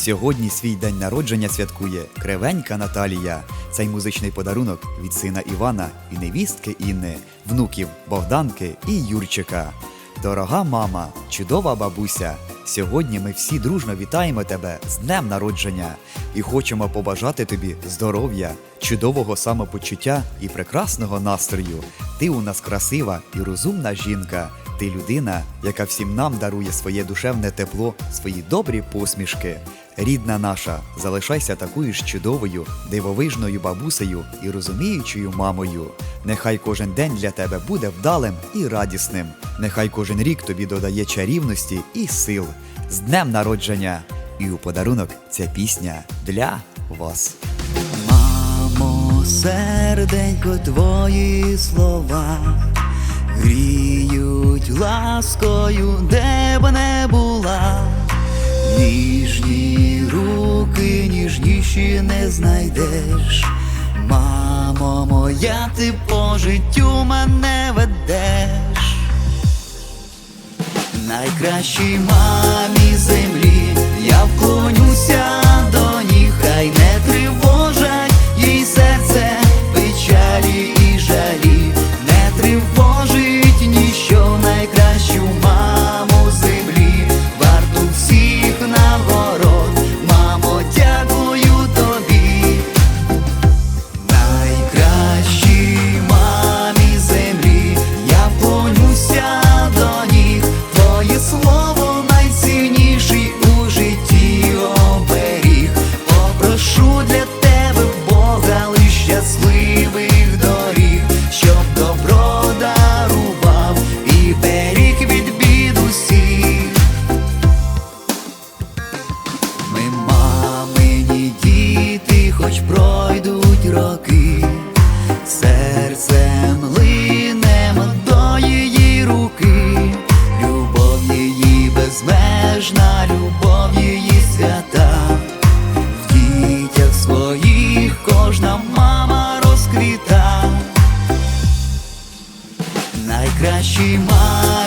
Сьогодні свій день народження святкує кривенька Наталія. Цей музичний подарунок від сина Івана і невістки Інни, внуків Богданки і Юрчика. Дорога мама, чудова бабуся. Сьогодні ми всі дружно вітаємо тебе з днем народження і хочемо побажати тобі здоров'я, чудового самопочуття і прекрасного настрою. Ти у нас красива і розумна жінка. Ти людина, яка всім нам дарує своє душевне тепло, свої добрі посмішки. Рідна наша, залишайся такою ж чудовою, дивовижною бабусею і розуміючою мамою. Нехай кожен день для тебе буде вдалим і радісним. Нехай кожен рік тобі додає чарівності і сил. З днем народження! І у подарунок ця пісня для вас. Мамо, серденько, твої слова гріють ласкою, де б не була. Ніжніші не знайдеш. Мамо моя, ти по життю мене ведеш. Найкращій мамі землі я вклонюся любов її свята, в дітях своїх кожна мама розквіта, найкращий мама.